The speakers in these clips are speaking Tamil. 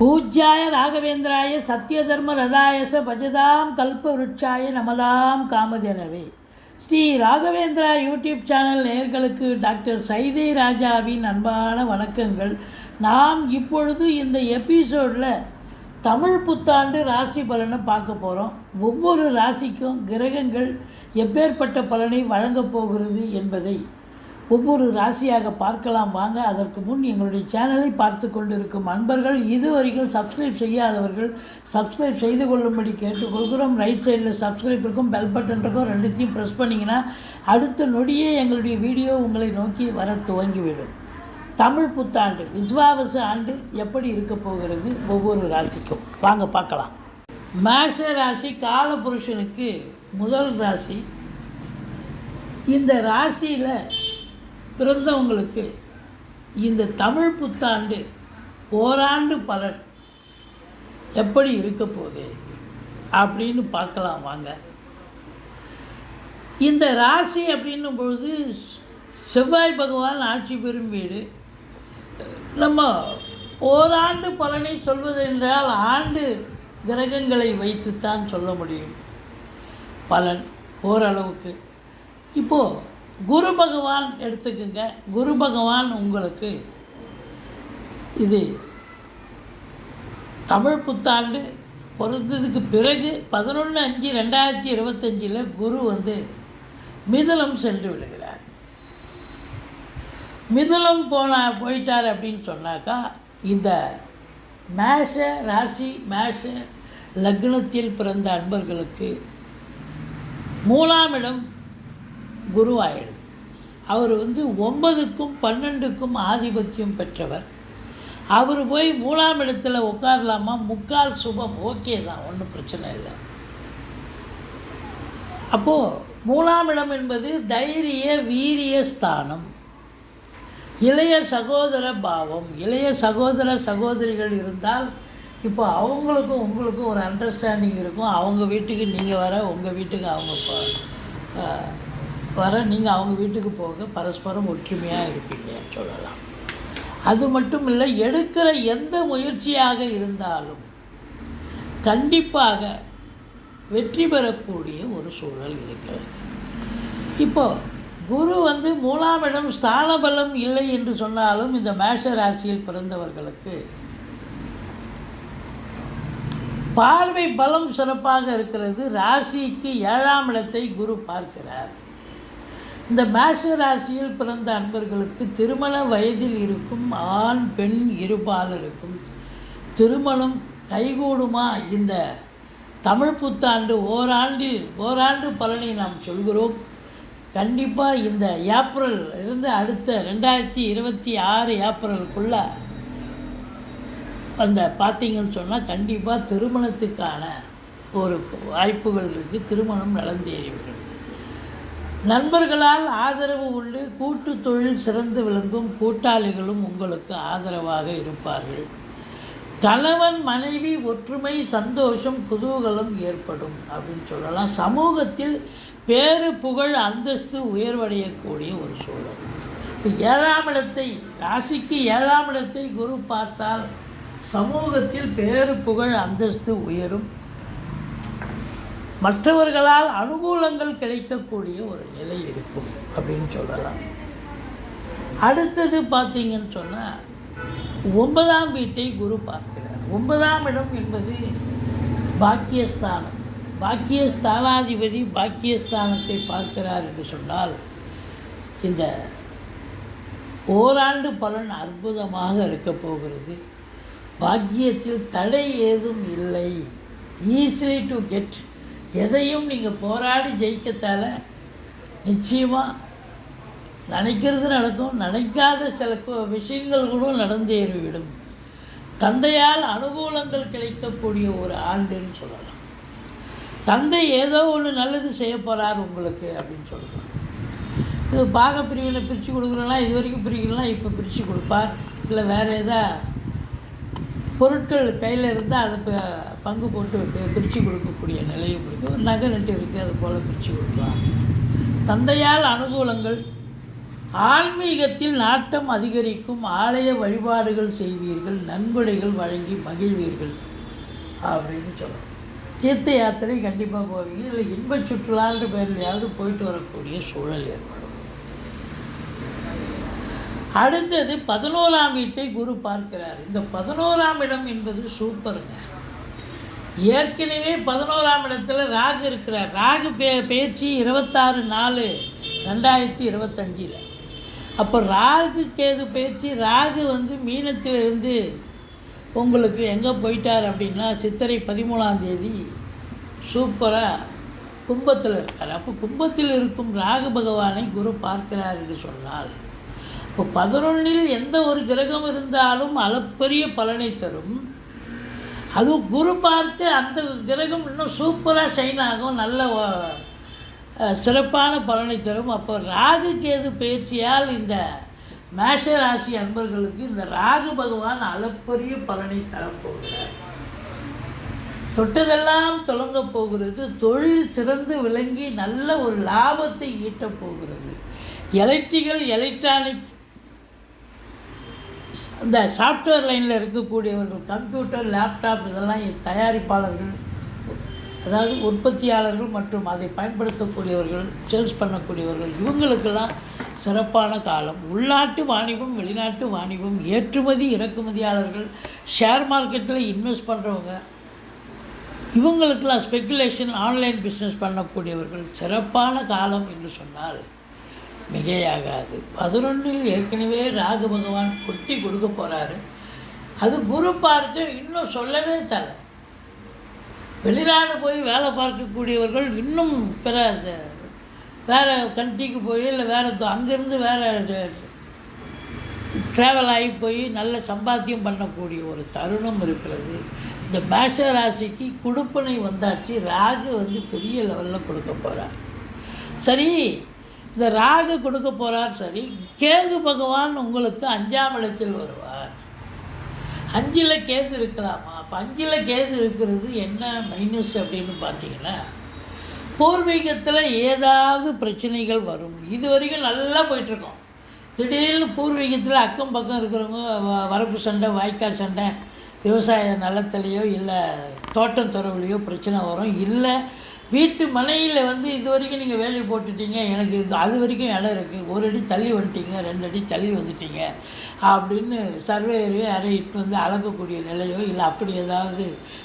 பூஜ்யாய ராகவேந்திராய சத்யதர்ம ரதாயச பஜதாம் கல்பவருட்சாய நமதாம் காமதேனவே. ஸ்ரீ ராகவேந்திரா யூடியூப் சேனல் நேயர்களுக்கு டாக்டர் சைதை ராஜாவின் அன்பான வணக்கங்கள். நாம் இப்பொழுது இந்த எபிசோடில் தமிழ் புத்தாண்டு ராசி பலனை பார்க்க போகிறோம் ஒவ்வொரு ராசிக்கும் கிரகங்கள் எப்பேற்பட்ட பலனை வழங்கப் போகிறது என்பதை ஒவ்வொரு ராசியாக பார்க்கலாம். வாங்க அதற்கு முன் எங்களுடைய சேனலை பார்த்து கொண்டிருக்கும் அன்பர்கள் இதுவரைக்கும் சப்ஸ்கிரைப் செய்யாதவர்கள் சப்ஸ்கிரைப் செய்து கொள்ளும்படி கேட்டுக்கொள்கிறோம். ரைட் சைடில் சப்ஸ்கிரைப் இருக்கும் பெல் பட்டன் இருக்கும் ரெண்டுத்தையும் ப்ரெஸ் பண்ணிங்கன்னா அடுத்த நொடியே எங்களுடைய வீடியோ உங்களை நோக்கி வர துவங்கிவிடும். தமிழ் புத்தாண்டு விஸ்வாவச ஆண்டு எப்படி இருக்க போகிறது ஒவ்வொரு ராசிக்கும்? வாங்க பார்க்கலாம். மேஷ ராசி காலபுருஷனுக்கு முதல் ராசி. இந்த ராசியில் பிறந்தவங்களுக்கு இந்த தமிழ் புத்தாண்டு ஓராண்டு பலன் எப்படி இருக்க போகுது அப்படின்னு பார்க்கலாம் வாங்க. இந்த ராசி அப்படின்னும் பொழுது செவ்வாய் பகவான் ஆட்சி பெறும் வீடு. நம்ம ஓராண்டு பலனை சொல்வது என்றால் ஆண்டு கிரகங்களை வைத்துத்தான் சொல்ல முடியும். பலன் ஓரளவுக்கு. இப்போது குரு பகவான் எடுத்துக்கோங்க. குரு பகவான் உங்களுக்கு இது தமிழ் புத்தாண்டு பிறந்ததுக்கு பிறகு பதினொன்று அஞ்சு ரெண்டாயிரத்தி இருபத்தஞ்சில் குரு வந்து மிதுளம் சென்று விடுகிறார். மிதுளம் போனா போயிட்டார் அப்படின்னு சொன்னாக்கா இந்த மேஷ ராசி மேஷ லக்னத்தில் பிறந்த அன்பர்களுக்கு மூலாம் இடம் குருவாயிடும் அவர் வந்து ஒன்பதுக்கும் பன்னெண்டுக்கும் ஆதிபத்தியம் பெற்றவர். அவர் போய் மூலாம் இடத்துல உட்காரலாமா? முக்கால் சுபம் ஓகே தான் ஒன்றும் பிரச்சனை இல்லை. அப்போது மூலாமிடம் என்பது தைரிய வீரிய ஸ்தானம். இளைய சகோதர பாவம். இளைய சகோதர சகோதரிகள் இருந்தால் இப்போ அவங்களுக்கும் உங்களுக்கும் ஒரு அண்டர்ஸ்டாண்டிங் இருக்கும். அவங்க வீட்டுக்கு நீங்கள் வர உங்கள் வீட்டுக்கு அவங்க வர நீங்கள் அவங்க வீட்டுக்கு போக பரஸ்பரம் ஒற்றுமையாக இருப்பீங்க சொல்லலாம். அது மட்டும் இல்லை எடுக்கிற எந்த முயற்சியாக இருந்தாலும் கண்டிப்பாக வெற்றி பெறக்கூடிய ஒரு சூழல் இருக்கிறது. இப்போது குரு வந்து மூலாம் இடம் இல்லை என்று சொன்னாலும் இந்த மேஷ ராசியில் பிறந்தவர்களுக்கு பார்வை பலம் சிறப்பாக இருக்கிறது. ராசிக்கு ஏழாம் இடத்தை குரு பார்க்கிறார். இந்த மேஷ ராசியில் பிறந்த அன்பர்களுக்கு திருமண வயதில் இருக்கும் ஆண் பெண் இருபாலருக்கும் திருமணம் கைகூடுமா? இந்த தமிழ் புத்தாண்டு ஓராண்டில் ஓராண்டு பலனை நாம் சொல்கிறோம். கண்டிப்பாக இந்த ஏப்ரல் இருந்து அடுத்த ரெண்டாயிரத்தி இருபத்தி ஆறு ஏப்ரலுக்குள்ளே அந்த பார்த்தீங்கன்னு சொன்னால் கண்டிப்பாக திருமணத்துக்கான ஒரு வாய்ப்புகள் இருக்குது திருமணம் நடந்தேறிவிடும். நண்பர்களால் ஆதரவு உண்டு. கூட்டு தொழில் சிறந்து விளங்கும் கூட்டாளிகளும் உங்களுக்கு ஆதரவாக இருப்பார்கள். கணவன் மனைவி ஒற்றுமை சந்தோஷம் குதூகலம் ஏற்படும் அப்படின்னு சொல்லலாம். சமூகத்தில் பேரு புகழ் அந்தஸ்து உயர்வடையக்கூடிய ஒரு சூழல். இப்போ ஏழாம் இடத்தை ராசிக்கு ஏழாம் இடத்தை குரு பார்த்தால் சமூகத்தில் பேரு புகழ் அந்தஸ்து உயரும். மற்றவர்களால் அனுகூலங்கள் கிடைக்கக்கூடிய ஒரு நிலை இருக்கும் அப்படின்னு சொல்லலாம். அடுத்தது பார்த்தீங்கன்னு சொன்னால் ஒன்பதாம் வீட்டை குரு பார்க்கிறார். ஒன்பதாம் இடம் என்பது பாக்கியஸ்தானம். பாக்கியஸ்தானாதிபதி பாக்கியஸ்தானத்தை பார்க்கிறார் என்று சொன்னால் இந்த ஓராண்டு பலன் அற்புதமாக இருக்கப் போகிறது. பாக்கியத்தில் தடை ஏதும் இல்லை. ஈஸிலி டு கெட் எதையும் நீங்கள் போராடி ஜெயிக்கத்தால் நிச்சயமாக நினைக்கிறது நடக்கும். நினைக்காத சில விஷயங்கள் கூட நடந்தேறிவிடும். தந்தையால் அனுகூலங்கள் கிடைக்கக்கூடிய ஒரு ஆண்டுன்னு சொல்லலாம். தந்தை ஏதோ ஒன்று நல்லது செய்ய போகிறார் உங்களுக்கு அப்படின்னு சொல்லலாம். இது பாக பிரிவினை பிரித்து கொடுக்குறோம்னா இது வரைக்கும் பிரிக்கலாம் இப்போ பிரித்து கொடுப்பார். இல்லை வேறு எதா பொருட்கள் கையில் இருந்தால் அதை பங்கு போட்டு பிரித்து கொடுக்கக்கூடிய நிலையும் இருக்குது ஒரு நகை நட்டு இருக்குது அது போல் பிரித்து கொடுக்கலாம். தந்தையால் அனுகூலங்கள். ஆன்மீகத்தில் நாட்டம் அதிகரிக்கும். ஆலய வழிபாடுகள் செய்வீர்கள். நன்கொடைகள் வழங்கி மகிழ்வீர்கள். அப்படின்னு சொல்லணும். தீர்த்த யாத்திரை கண்டிப்பாக போவீங்க. இல்லை இன்ப சுற்றுலான்ற பேர்லையாவது போயிட்டு வரக்கூடிய சூழல் ஏற்படும். அடுத்தது பதினோராம் வீட்டை குரு பார்க்கிறார். இந்த பதினோராம் இடம் என்பது சூப்பருங்க. ஏற்கனவே பதினோராம் இடத்துல ராகு இருக்கிறார். ராகு பே பேச்சு இருபத்தாறு நாலு ரெண்டாயிரத்தி இருபத்தஞ்சில். அப்போ ராகு கேது பேச்சு ராகு வந்து மீனத்திலிருந்து உங்களுக்கு எங்கே போயிட்டார் அப்படின்னா சித்திரை பதிமூணாம் தேதி சூப்பராக கும்பத்தில் இருக்கார். அப்போ கும்பத்தில் இருக்கும் ராகு பகவானை குரு பார்க்கிறார் என்று சொன்னால் இப்போ பதினொன்றில் எந்த ஒரு கிரகம் இருந்தாலும் அளப்பரிய பலனை தரும். அது குரு பார்த்து அந்த கிரகம் இன்னும் சூப்பராக ஷைன் ஆகும் நல்ல சிறப்பான பலனை தரும். அப்போ ராகு கேது பயிற்சியால் இந்த மேஷ ராசி அன்பர்களுக்கு இந்த ராகு பகவான் அளப்பரிய பலனை தரப்போகிறார் தொட்டதெல்லாம் தொடங்க போகிறது தொழில் சிறந்து விளங்கி நல்ல ஒரு லாபத்தை ஈட்டப் போகிறது. எலக்ட்ரிக்கல் எலக்ட்ரானிக் இந்த சாஃப்ட்வேர் லைனில் இருக்கக்கூடியவர்கள் கம்ப்யூட்டர் லேப்டாப் இதெல்லாம் தயாரிப்பாளர்கள் அதாவது உற்பத்தியாளர்கள் மற்றும் அதை பயன்படுத்தக்கூடியவர்கள் சேல்ஸ் பண்ணக்கூடியவர்கள் இவங்களுக்கெல்லாம் சிறப்பான காலம். உள்நாட்டு வாணிபம் வெளிநாட்டு வாணிபம் ஏற்றுமதி இறக்குமதியாளர்கள் ஷேர் மார்க்கெட்டில் இன்வெஸ்ட் பண்ணுறவங்க இவங்களுக்கெல்லாம் ஸ்பெக்குலேஷன் ஆன்லைன் பிஸ்னஸ் பண்ணக்கூடியவர்கள் சிறப்பான காலம் என்று சொன்னால் மிகையாகாது. பதினொன்றில் ஏற்கனவே ராகு பகவான் கொட்டி கொடுக்க போகிறாரு அது குரு பார்க்க இன்னும் சொல்லவே தர வெளிநாடு போய் வேலை பார்க்கக்கூடியவர்கள் இன்னும் பிற வேறு கண்ட்ரிக்கு போய் இல்லை வேறு அங்கேருந்து வேறு ட்ராவல் ஆகி போய் நல்ல சம்பாத்தியம் பண்ணக்கூடிய ஒரு தருணம் இருக்கிறது. இந்த மேஷ ராசிக்கு கொடுப்பனை வந்தாச்சு. ராகு வந்து பெரிய லெவலில் கொடுக்க போகிறார் சரி இந்த ராகு கொடுக்க போகிறார் சரி கேது பகவான் உங்களுக்கு அஞ்சாம் இடத்தில் வருவார். அஞ்சில் கேது இருக்கலாமா? அப்போ அஞ்சில் கேது இருக்கிறது என்ன மைனஸ் அப்படின்னு பார்த்தீங்கன்னா பூர்வீகத்தில் ஏதாவது பிரச்சனைகள் வரும். இது வரைக்கும் நல்லா போயிட்டுருக்கோம். திடீர்னு பூர்வீகத்தில் அக்கம் பக்கம் இருக்கிறவங்க வ- வரப்பு சண்டை வாய்க்கால் சண்டை விவசாய நிலத்துலையோ இல்லை தோட்டம் துறவுலையோ பிரச்சனை வரும். இல்லை வீட்டு மனையில் வந்து இது வரைக்கும் நீங்கள் வேலையை போட்டுட்டீங்க எனக்கு இது அது வரைக்கும் இடம் இருக்குது ஒரு அடி தள்ளி வந்துட்டீங்க ரெண்டு அடி தள்ளி வந்துட்டீங்க. அப்படின்னு சர்வேயரே யாரையும் இட்டு வந்து அளக்கக்கூடிய நிலையோ இல்லை அப்படி ஏதாவது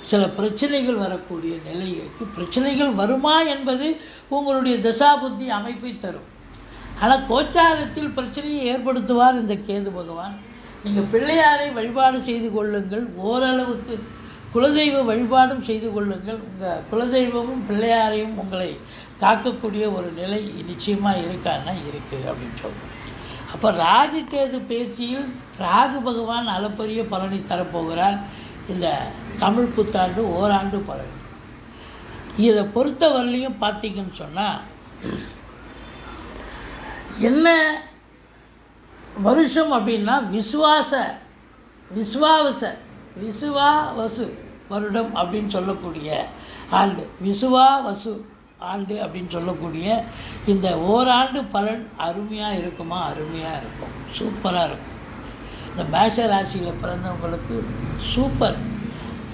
சில பிரச்சனைகள் வரக்கூடிய நிலைக்கு பிரச்சனைகள் வருமா என்பது உங்களுடைய தசாபுத்தி அமைப்பை தரும். ஆனால் கோச்சாரத்தில் பிரச்சனையை ஏற்படுத்துவார் இந்த கேது பகவான். நீங்கள் பிள்ளையாரை வழிபாடு செய்து கொள்ளுங்கள். ஓரளவுக்கு குலதெய்வ வழிபாடும் செய்து கொள்ளுங்கள். உங்கள் குலதெய்வமும் பிள்ளையாரையும் உங்களை காக்கக்கூடிய ஒரு நிலை நிச்சயமாக இருக்கான்னா இருக்குது அப்படின்னு சொல்கிறோம் அப்போ ராகு கேது பேச்சியில் ராகு பகவான் அளப்பரிய பலனை தரப்போகிறார். இந்த தமிழ் புத்தாண்டு ஓராண்டு பலன். இதை பொறுத்தவரையிலையும் பார்த்தீங்கன்னு சொன்னால் என்ன வருஷம் அப்படின்னா விசுவாச விஸ்வாவச விசுவாவசு. வருடம் அப்படின்னு சொல்லக்கூடிய ஆண்டு. விசுவாவசு ஆண்டு அப்படின்னு சொல்லக்கூடிய இந்த ஓராண்டு பலன் அருமையாக இருக்குமா? அருமையாக இருக்கும். சூப்பராக இருக்கும். இந்த மேஷ ராசியில் பிறந்தவங்களுக்கு சூப்பர்.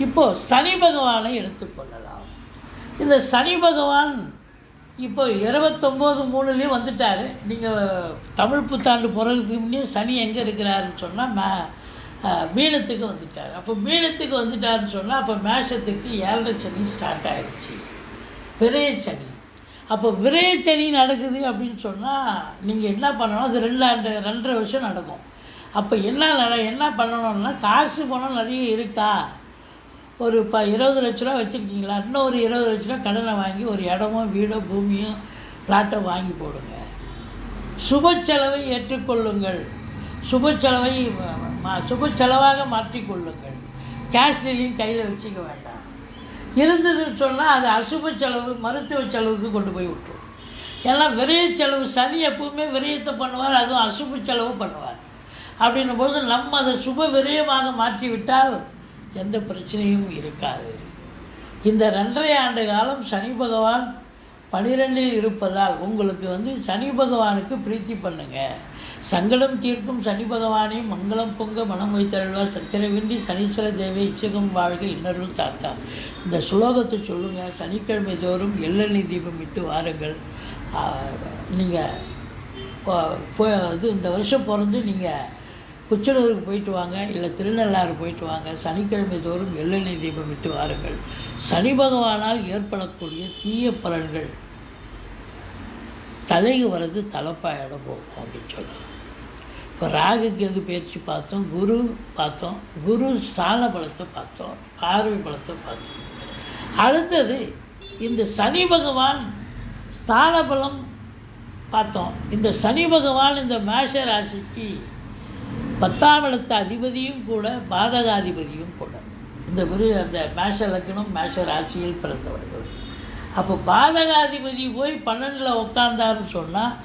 இப்போது சனி பகவானை எடுத்துக்கொள்ளலாம் இந்த சனி பகவான் இப்போ இருபத்தொம்போது மூணுலேயும் வந்துட்டார். நீங்கள் தமிழ் புத்தாண்டு பிறகு முன்னே சனி எங்கே இருக்கிறாருன்னு சொன்னால் மே மீனத்துக்கு வந்துட்டார். அப்போ மீனத்துக்கு வந்துட்டாருன்னு சொன்னால் அப்போ மேஷத்துக்கு ஏழரை சனி ஸ்டார்ட் ஆகிடுச்சு விரயச்சனி அப்போ விரயச்சனி நடக்குது அப்படின்னு சொன்னால் நீங்கள் என்ன பண்ணணும்? அது ரெண்டு ரெண்டரை வருஷம் நடக்கும். அப்போ என்ன நட என்ன பண்ணணும்னா காசு பணம் நிறைய இருக்கா? ஒரு இப்போ இருபது லட்ச ரூபா வச்சுருக்கீங்களா? இன்னும் ஒரு இருபது லட்ச ரூபா கடனை வாங்கி ஒரு இடமோ வீடோ பூமியோ ஃப்ளாட்டோ வாங்கி போடுங்க. சுப செலவை ஏற்றுக்கொள்ளுங்கள். சுப செலவை சுப செலவாக மாற்றிக்கொள்ளுங்கள் கேஷ் டீலிங் கையில் வச்சுக்க வேண்டாம். இருந்ததுன்னு சொன்னால் அது அசுப செலவு மருத்துவ செலவுக்கு கொண்டு போய் விட்டுரும். ஏன்னா விரைய செலவு சனி எப்பவுமே விரயத்தை பண்ணுவார் அதுவும் அசுப செலவு பண்ணுவார். அப்படின்னும் போது நம்ம அதை சுப விரயமாக மாற்றிவிட்டால் எந்த பிரச்சனையும் இருக்காது. இந்த ரெண்டரை ஆண்டு காலம் சனி பகவான் பனிரெண்டில் இருப்பதால் உங்களுக்கு வந்து சனி பகவானுக்கு பிரீத்தி பண்ணுங்கள் சங்கடம் தீர்க்கும் சனி பகவானே மங்களம் பொங்க மனம் வைத்தருள்வார். சத்திரவின்றி சனீஸ்வர தேவை இச்சகம் வாழ்க இன்னருள் தாத்தா. இந்த சுலோகத்தை சொல்லுங்கள் சனிக்கிழமை தோறும் எள்ளெண்ணெய் தீபம் இட்டு வாருங்கள். நீங்கள் இது இந்த வருஷம் பிறந்து நீங்கள் குச்சனூருக்கு போயிட்டு வாங்க இல்லை திருநள்ளாறு போயிட்டு வாங்க. சனிக்கிழமை தோறும் எள்ளெண்ணெய் தீபம் இட்டு வாருங்கள். சனி பகவானால் ஏற்படக்கூடிய தீய பலன்கள். தலைக்கு வர்றது தலைப்பாயிட போகும் அப்படின்னு சொல்லலாம் இப்போ ராகுக்கு எது பயிற்சி பார்த்தோம்? குரு பார்த்தோம். குரு ஸ்தான பலத்தை பார்த்தோம். பார்வை பலத்தை பார்த்தோம். அடுத்தது இந்த சனி பகவான் ஸ்தான பலம் பார்த்தோம். இந்த சனி பகவான் இந்த மேஷ ராசிக்கு பத்தாம் இடத்த அதிபதியும் கூட பாதகாதிபதியும் கூட. இந்த குரு அந்த மேஷ லக்னம் மேஷ ராசியில் பிறந்தவர்கள். அப்போ பாதகாதிபதி போய் பன்னெண்டில் உட்காந்தாருன்னு சொன்னால்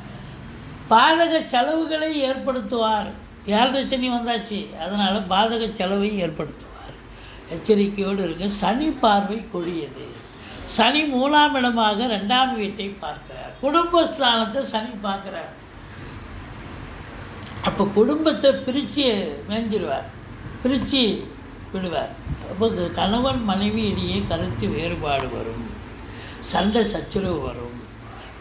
பாதக செலவுகளை ஏற்படுத்துவார். ஏழரை சனி வந்தாச்சு. அதனால் பாதக செலவை ஏற்படுத்துவார். எச்சரிக்கையோடு இருக்க சனி பார்வை கொடியது. சனி மூலாம் இடமாக ரெண்டாம் வீட்டை பார்க்கிறார். குடும்பஸ்தானத்தை சனி பார்க்குறார். அப்போ குடும்பத்தை பிரித்து மேஞ்சிடுவார் பிரித்து விடுவார். அப்போ கணவன் மனைவி இடையே கருத்து வேறுபாடு வரும். சண்டை சச்சரவு வரும்.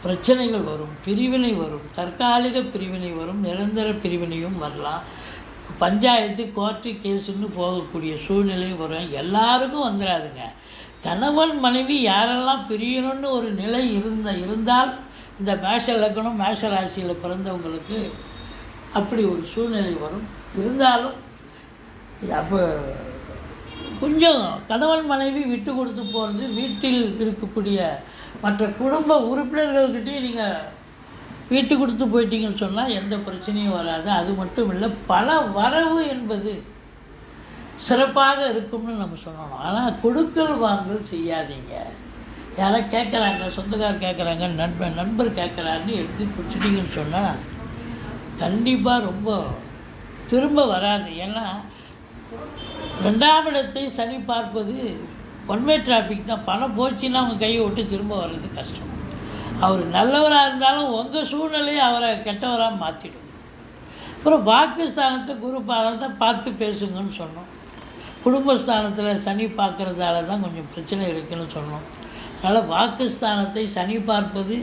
பிரச்சனைகள் வரும் பிரிவினை வரும் தற்காலிக பிரிவினை வரும் நிரந்தர பிரிவினையும் வரலாம். பஞ்சாயத்து கோர்ட்டு கேஸுன்னு போகக்கூடிய சூழ்நிலை வரும். எல்லாருக்கும் வந்துடாதுங்க. கணவன் மனைவி யாரெல்லாம் பிரியணும்னு ஒரு நிலை இருந்த இருந்தால் இந்த மேஷ லக்னம் மேஷ ராசியில் பிறந்தவங்களுக்கு அப்படி ஒரு சூழ்நிலை வரும். இருந்தாலும் அப்போ கொஞ்சம் கணவன் மனைவி விட்டு கொடுத்து போகிறது வீட்டில் இருக்கக்கூடிய மற்ற குடும்ப உறுப்பினர்கள்கிட்டையும் நீங்கள் வீட்டு கொடுத்து போயிட்டீங்கன்னு சொன்னால் எந்த பிரச்சனையும் வராது. அது மட்டும் இல்லை பல வரவு என்பது சிறப்பாக இருக்கும்னு நம்ம சொல்லணும். ஆனால் கொடுக்கல் வாங்கல் செய்யாதீங்க. யாரோ கேட்குறாங்க சொந்தக்கார் கேட்குறாங்க நண்பர் நண்பர் கேட்குறாருன்னு எடுத்து குடிச்சிட்டிங்கன்னு சொன்னால் கண்டிப்பாக ரொம்ப திரும்ப வராது. ஏன்னா ரெண்டாம் இடத்தை சனி பார்ப்பது ஒன்வே டிராஃபிக் தான். பணம் போச்சுன்னா அவங்க கையை விட்டு திரும்ப வர்றது கஷ்டம். அவர் நல்லவராக இருந்தாலும் உங்கள் சூழ்நிலையை அவரை கெட்டவராக மாற்றிடும் அப்புறம் வாக்குஸ்தானத்தை குரு பாதத்தை பார்த்து பேசுங்கன்னு சொன்னோம். குடும்பஸ்தானத்தில் சனி பார்க்குறதால தான் கொஞ்சம் பிரச்சனை இருக்குதுன்னு சொன்னோம். அதனால் வாக்குஸ்தானத்தை சனி பார்ப்பது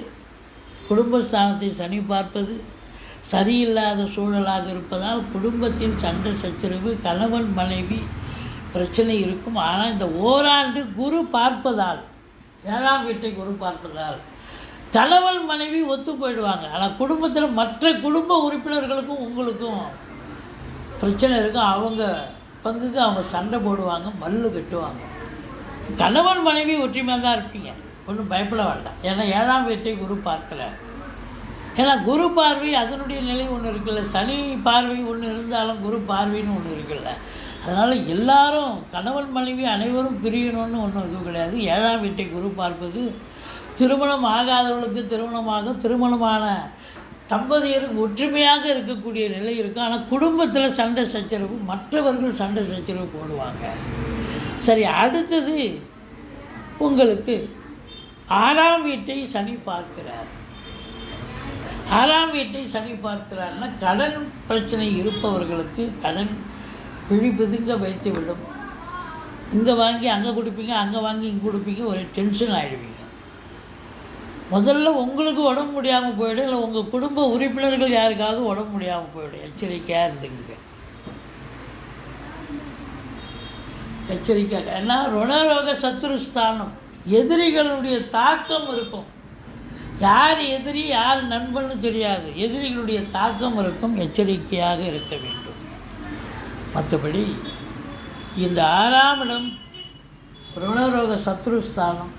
குடும்பஸ்தானத்தை சனி பார்ப்பது சரியில்லாத சூழலாக இருப்பதால் குடும்பத்தின் சண்டை சச்சரவு கணவன் மனைவி பிரச்சனை இருக்கும். ஆனால் இந்த ஓராண்டு குரு பார்ப்பதால் ஏழாம் வீட்டை குரு பார்ப்பதால் கணவன் மனைவி ஒத்து போயிடுவாங்க. ஆனால் குடும்பத்தில் மற்ற குடும்ப உறுப்பினர்களுக்கும் உங்களுக்கும் பிரச்சனை இருக்கும். அவங்க பங்குக்கு அவங்க சண்டை போடுவாங்க மல்லு கட்டுவாங்க. கணவன் மனைவி ஒற்றுமையாக தான் இருப்பீங்க. ஒன்றும் பயப்பட வேண்டாம். ஏன்னா ஏழாம் வீட்டை குரு பார்க்கல. ஏன்னா குரு பார்வை அதனுடைய நிலை ஒன்று இருக்குல்ல. சனி பார்வை ஒன்று இருந்தாலும் குரு பார்வைன்னு ஒன்று இருக்குல்ல. அதனால் எல்லாரும் கணவன் மனைவி அனைவரும் பிரியணும்னு ஒன்றும் இது கிடையாது. ஏழாம் வீட்டை குரு பார்ப்பது திருமணம் ஆகாதவர்களுக்கு திருமணமாகும் திருமணமான தம்பதியருக்கு ஒற்றுமையாக இருக்கக்கூடிய நிலை இருக்கும். ஆனால் குடும்பத்தில் சண்டை சச்சரவு மற்றவர்கள் சண்டை சச்சரவு போடுவாங்க. சரி அடுத்தது உங்களுக்கு ஆறாம் வீட்டை சனி பார்க்கிறார். ஆறாம் வீட்டை சனி பார்க்கிறார்னா கடன் பிரச்சனை இருப்பவர்களுக்கு கடன் விழிப்புதுங்க வைத்து விடும். இங்கே வாங்கி அங்கே கொடுப்பீங்க அங்கே வாங்கி இங்கே கொடுப்பீங்க ஒரே டென்ஷன் ஆகிடுவீங்க முதல்ல உங்களுக்கு உடம்பு முடியாமல் போயிடும் இல்லை உங்கள் குடும்ப உறுப்பினர்கள் யாருக்காவது உடம்பு முடியாமல் போயிடும் எச்சரிக்கையாக இருந்துங்க எச்சரிக்கையாக ஏன்னா ருணரோக சத்ருஸ்தானம் எதிரிகளுடைய தாக்கம் இருக்கும். யார் எதிரி யார் நண்பன்னு தெரியாது. எதிரிகளுடைய தாக்கம் இருக்கும் எச்சரிக்கையாக இருக்க வேண்டும். மற்றபடி இந்த ஆறாம் இடம் ருணரோக சத்ருஸ்தானம்.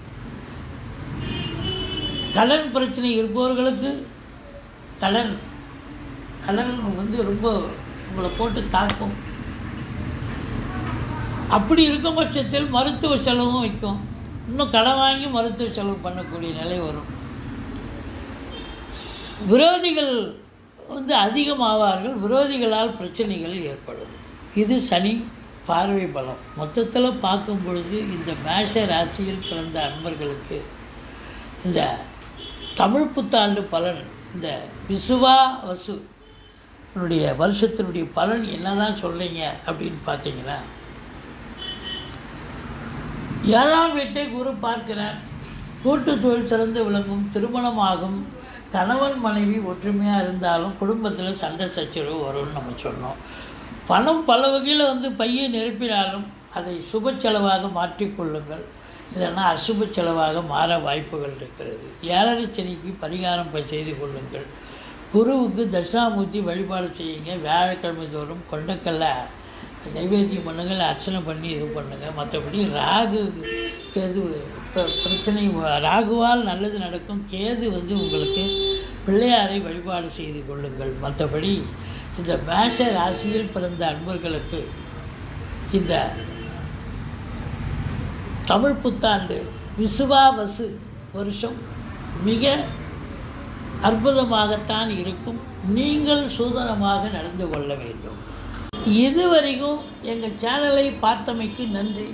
கடன் பிரச்சனை இருப்பவர்களுக்கு கடன். கடன் வந்து ரொம்ப உங்களை போட்டு தாக்கும். அப்படி இருக்கும் பட்சத்தில் மருத்துவ செலவும் வைக்கும். இன்னும் கடன் வாங்கி மருத்துவ செலவு பண்ணக்கூடிய நிலை வரும். விரோதிகள் வந்து அதிகமாவார்கள். விரோதிகளால் பிரச்சனைகள் ஏற்படும். இது சனி பார்வை பலம். மொத்தத்தில் பார்க்கும் பொழுது இந்த மேஷ ராசியில் பிறந்த அன்பர்களுக்கு இந்த தமிழ் புத்தாண்டு பலன் இந்த விசுவா வசு வருஷத்தினுடைய பலன் என்னதான் சொல்லிங்க அப்படின்னு பார்த்தீங்கன்னா ஏழாம் வீட்டை குரு பார்க்கிறார். கூட்டு தொழில் சிறந்து விளங்கும் திருமணமாகும். கணவன் மனைவி ஒற்றுமையாக இருந்தாலும் குடும்பத்தில் சண்டை சச்சரவு வரும்னு நம்ம சொன்னோம். பணம் பல வகையில் வந்து பையை நிரப்பினாலும் அதை சுப செலவாக மாற்றிக்கொள்ளுங்கள் இல்லைன்னா அசுப செலவாக மாற வாய்ப்புகள் இருக்கிறது. ஏழரை சனிக்கு பரிகாரம் செய்து கொள்ளுங்கள். குருவுக்கு தட்சிணாமூர்த்தி வழிபாடு செய்யுங்க. வியாழக்கிழமை தோறும் கொண்டக்கல்ல நைவேத்தியம் பண்ணுங்கள். அர்ச்சனை பண்ணி இது பண்ணுங்கள் மற்றபடி ராகு கேது பிரச்சனை ராகுவால் நல்லது நடக்கும். கேது வந்து உங்களுக்கு பிள்ளையாரை வழிபாடு செய்து கொள்ளுங்கள். மற்றபடி இந்த மேஷ ராசியில் பிறந்த அன்பர்களுக்கு இந்த தமிழ் புத்தாண்டு விசுவாவசு வருஷம் மிக அற்புதமாகத்தான் இருக்கும். நீங்கள் சூதனமாக நடந்து கொள்ள வேண்டும். இதுவரைக்கும் எங்கள் சேனலை பார்த்தமைக்கு நன்றி.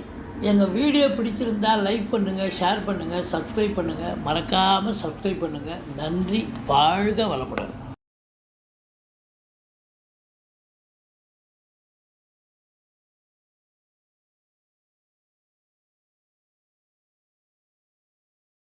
எங்கள் வீடியோ பிடிச்சிருந்தால் லைக் பண்ணுங்கள் ஷேர் பண்ணுங்கள் சப்ஸ்கிரைப் பண்ணுங்கள் மறக்காமல் சப்ஸ்கிரைப் பண்ணுங்கள் நன்றி வாழ்க வளமுடன்.